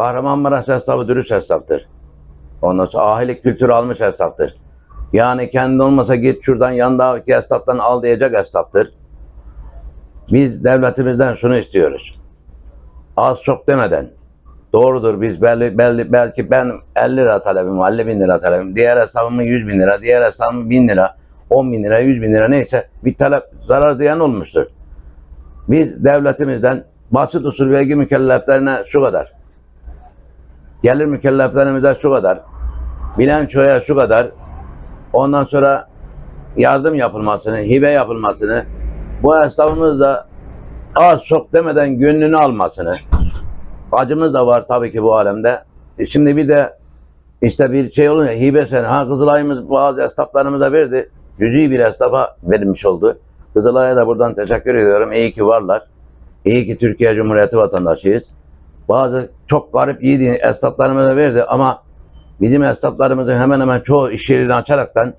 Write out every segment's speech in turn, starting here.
Kahramanmaraş esnafı dürüst esnaftır. Ondan sonra ahilik kültürü almış esnaftır. Yani kendi olmasa git şuradan yandaki esnaftan al diyecek esnaftır. Biz devletimizden şunu istiyoruz. Az çok demeden. Doğrudur biz belli, belli, belki ben 50 lira talebim var, 50 bin lira talebim. Diğer esnafımın 100 bin lira, diğer esnafımın 1000 lira, 10 bin lira, 100 bin lira neyse bir talep zarar diyen olmuştur. Biz devletimizden basit usul vergi mükelleflerine şu kadar. Gelir mükelleflerimize şu kadar. Bilançoya şu kadar. Ondan sonra yardım yapılmasını, hibe yapılmasını, bu esnafımız az çok demeden gönlünü almasını. Acımız da var tabii ki bu alemde. E şimdi bir de işte bir şey olunca hibe sen ha Kızılay'ımız bazı esnaflarımıza verdi. Cüzi bir esnafa verilmiş oldu. Kızılay'a da buradan teşekkür ediyorum. İyi ki varlar. İyi ki Türkiye Cumhuriyeti vatandaşıyız. Bazı çok garip iyi esnaflarımıza verdi ama bizim esnaflarımızın hemen hemen çoğu iş yerini açaraktan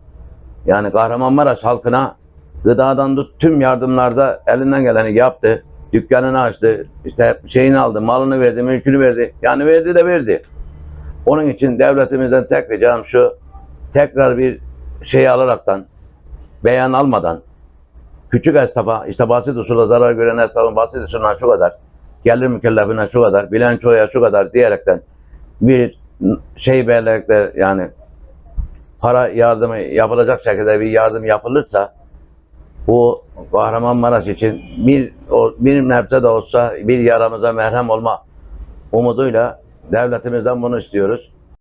yani Kahramanmaraş halkına gıdadan tut tüm yardımlarda elinden geleni yaptı. Dükkanını açtı, işte şeyini aldı, malını verdi, mülkünü verdi. Yani verdi de verdi. Onun için devletimizden tek ricam şu, tekrar bir şey alaraktan, beyan almadan, küçük esnafa, işte basit usula zarar gören esnafın basit usulüne şu kadar, gelir mükellefine şu kadar, bilançoya şu kadar diyerekten bir şey belirlikte yani para yardımı yapılacak şekilde bir yardım yapılırsa bu Kahramanmaraş için bir o bir nebze de olsa bir yaramıza merhem olma umuduyla devletimizden bunu istiyoruz.